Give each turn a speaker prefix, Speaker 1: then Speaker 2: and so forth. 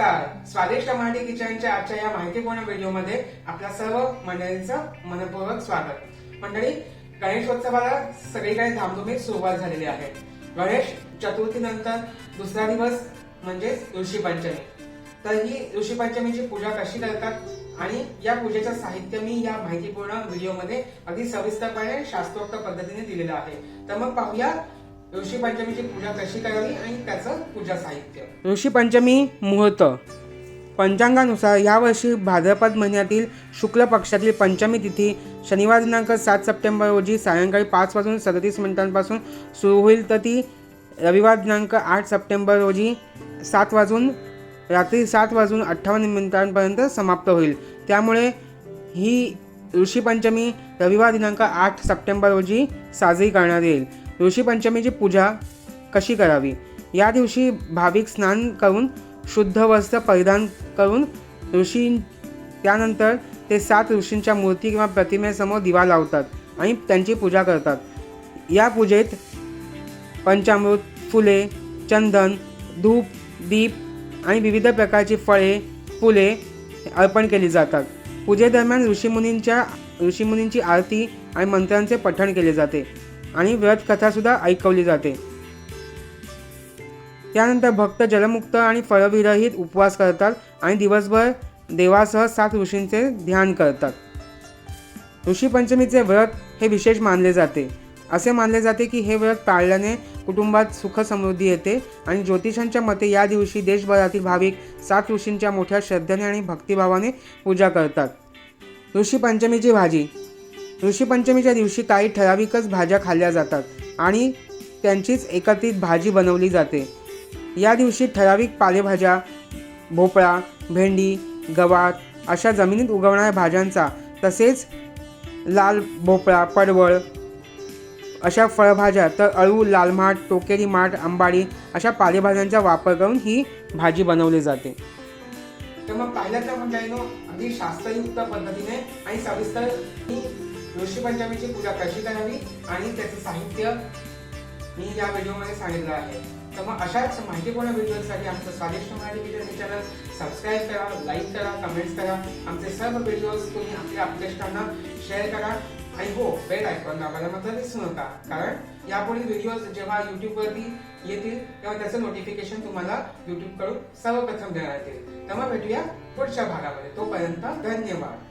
Speaker 1: स्वादिष्ट मराठी किचनच्या आजच्या या माहितीपूर्ण व्हिडिओमध्ये आपल्या सर्व मंडळींचं मनपूर्वक स्वागत. मंडळी गणेशोत्सवाला सगळीकडे धामधुमीत सुरुवात झालेली आहे. गणेश चतुर्थीनंतर दुसरा दिवस म्हणजेच ऋषी पंचमी तर ही ऋषी पंचमीची पूजा कशी करतात आणि या पूजेचं साहित्य मी या माहितीपूर्ण व्हिडिओमध्ये अगदी सविस्तरपणे शास्त्रोक्त पद्धतीने दिलेलं आहे. तर मग पाहूया ऋषी पंचमीची पूजा कशी करावी आणि त्याचं पूजा साहित्य? ऋषी पंचमी मुहूर्त. पंचांगानुसार यावर्षी भाद्रपद महिन्यातील शुक्ल पक्षातील पंचमी तिथी शनिवार दिनांक सात सप्टेंबर रोजी सायंकाळी पाच वाजून सदतीस मिनिटांपासून सुरू होईल तर ती रविवार दिनांक आठ सप्टेंबर रोजी सात वाजून रात्री सात वाजून अठ्ठावन्न मिनिटांपर्यंत समाप्त होईल. त्यामुळे ही ऋषीपंचमी रविवार दिनांक आठ सप्टेंबर रोजी साजरी करण्यात येईल. ऋषीपंचमीची पूजा कशी करावी? या दिवशी भाविक स्नान करून शुद्ध वस्त्र परिधान करून ऋषी त्यानंतर ते सात ऋषींच्या मूर्ती किंवा प्रतिमेसमोर दिवा लावतात आणि त्यांची पूजा करतात. या पूजेत पंचामृत फुले चंदन धूप दीप आणि विविध प्रकारची फळे फुले अर्पण केली जातात. पूजेदरम्यान ऋषीमुनींच्या ऋषीमुनींची आरती आणि मंत्रांचे पठण केले जाते. आणि व्रत कथासुद्धा ऐकवली जाते. त्यानंतर भक्त जलमुक्त आणि फळविरहित उपवास करतात आणि दिवसभर देवासह सात ऋषींचे ध्यान करतात. ऋषीपंचमीचे व्रत हे विशेष मानले जाते. असे मानले जाते की हे व्रत पाळल्याने कुटुंबात सुख समृद्धी येते आणि ज्योतिषांच्या मते या दिवशी देशभरातील भाविक सात ऋषींच्या मोठ्या श्रद्धेने आणि भक्तिभावाने पूजा करतात. ऋषी पंचमीची भाजी ऋषीपंचमीच्या दिवशी काही ठराविकच भाज्या खाल्ल्या जातात आणि त्यांचीच एकत्रित भाजी बनवली जाते. या दिवशी ठराविक पालेभाज्या भोपळा भेंडी गवार अशा जमिनीत उगवणाऱ्या भाज्यांचा तसेच लाल भोपळा पडवळ अशा फळभाज्या तर अळू लाल माठ टोकेरी माठ आंबाडी अशा पालेभाज्यांचा वापर करून ही भाजी बनवली जाते. तर मग पाहिलं तर म्हणजे अगदी शास्त्रयुक्त पद्धतीने आणि सविस्तर ही पंचमीची पूजा कशी करावी आणि त्याचं साहित्य मी या व्हिडिओमध्ये सांगितलं आहे. तर मग अशाच माहितीपूर्ण व्हिडिओसाठी आमचं स्वादिष्ट मराठी व्हिडिओ चॅनल सबस्क्राईब करा लाईक करा कमेंट्स करा. आमचे सर्व व्हिडिओज तुम्ही आपल्या आपल्याष्टांना शेअर करा. आणि हो बेल आयकॉन दाबायला मात्र दिसू नका कारण यापुढील व्हिडिओज जेव्हा युट्यूबवरती येतील तेव्हा त्याचं नोटिफिकेशन तुम्हाला युट्यूबकडून सर्वप्रथम देण्यात येईल. तेव्हा भेटूया पुढच्या भागामध्ये. तोपर्यंत धन्यवाद.